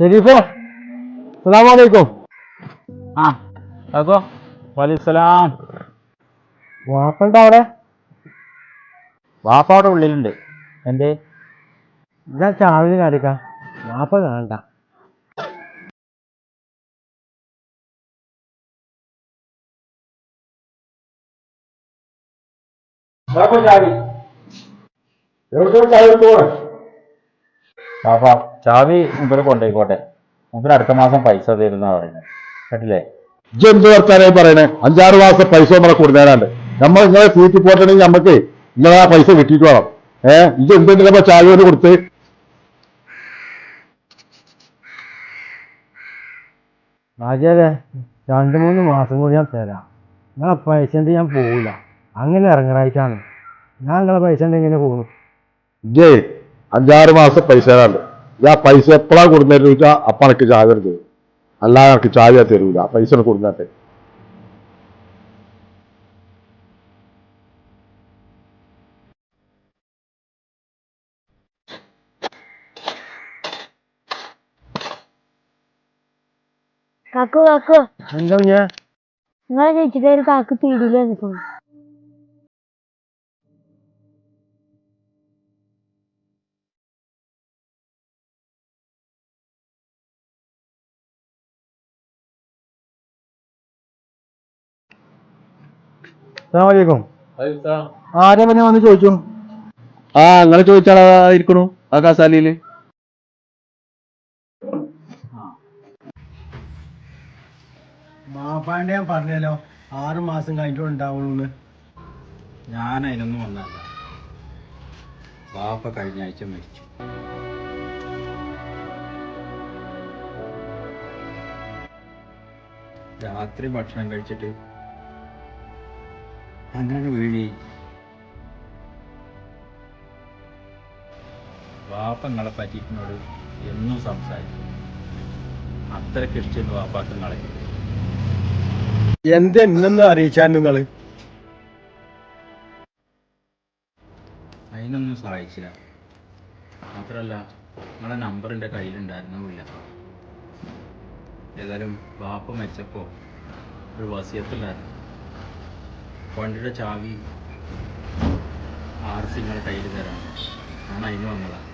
ഷെരീഫോ അസ്സലാമലൈക്കും. ആ അതോ വലിസ്സലാം വാപ്പണ്ട അവിടെ? വാപ്പ അവിടെ ഉള്ളിലുണ്ട്. എന്തേ? ഞാൻ ചാവിന് കാണിക്കാം? വാപ്പ കാണണ്ട. വാപ്പ ചാവി. മുമ്പിൽ കൊണ്ടുപോയിക്കോട്ടെ. മുമ്പിൽ അടുത്ത മാസം പൈസ തരുന്ന പറയുന്നത് കേട്ടില്ലേ? ഇജ്ജ് എന്ത് വർത്താനായി പറയണേ? അഞ്ചാറ് മാസം പൈസ നമ്മളെ കൊടുക്കാനാണ് നമ്മൾ ഇങ്ങനെ സീറ്റ് പോട്ടണെങ്കിൽ നമുക്ക് ഇങ്ങനെ ആ പൈസ കിട്ടിയിട്ട് വേണം ഏഹ് ഇജ്ജ് എന്തെങ്കിലും ചായയോട് കൊടുത്ത്? രാജാവേ രണ്ട് മൂന്ന് മാസം കൂടി ഞാൻ തരാം. നിങ്ങളെ പൈസ ഉണ്ട് ഞാൻ പോവില്ല. അങ്ങനെ ഇറങ്ങറായിട്ടാണ് ഞാൻ നിങ്ങളെ പൈസ ഉണ്ട് ഇങ്ങനെ പോകുന്നു ഇജ്ജേ അഞ്ചാറ് മാസം പൈസ തരാണ്ട് ആ പൈസ എപ്പോഴാണ് കൊടുന്നേന്ന് ചോദിച്ചാൽ അപ്പം എനിക്ക് ചായ എടുത്ത് അല്ലാതെ എനിക്ക് ചായ തരൂല. പൈസ കൊടുന്നിട്ട്. കാക്കു കാക്കു. എന്താ ഞാൻ നിങ്ങളെ ചോദിച്ചിട്ട് ഒരു കാക്ക് പീടിയിൽ നിൽക്കുന്നു അസ്സലാമലൈക്കും. ആരെ പിന്നെ വന്ന് ചോദിച്ചു? ആ അങ്ങനെ ചോദിച്ചാൽ ഇരിക്കണു. ആ കസാലിയിൽ വാപ്പാണ്ട് ഞാൻ പറഞ്ഞല്ലോ ആറ് മാസം കഴിഞ്ഞിട്ടും ഉണ്ടാവുള്ളൂ ഞാൻ അതിനൊന്നും വന്നല്ല ബാപ്പ കഴിഞ്ഞ ആഴ്ച മരിച്ചു. രാത്രി ഭക്ഷണം കഴിച്ചിട്ട് അങ്ങനെ വീഴി വാപ്പങ്ങളെ പറ്റിക്കുന്നോട് എന്നും സംസാരിക്കും. അത്ര ഇഷ്ടം വാപ്പാക്കങ്ങളെ. എന്തെന്നു എന്ത് എന്നെന്ന് അറിയിച്ചാൽ നിങ്ങൾ? അതിനൊന്നും സഹായിച്ചില്ല. മാത്രമല്ല നിങ്ങളെ നമ്പർ എന്റെ കയ്യിലുണ്ടായിരുന്നുമില്ല ഏതായാലും വാപ്പ മെച്ചപ്പോ ഒരു വസിയത്തുണ്ടായിരുന്നു. വണ്ടിയുടെ ചാവി ആർ സി നിങ്ങളുടെ കയ്യിൽ തരാം. ഞാൻ അതിന് വന്നതാണ്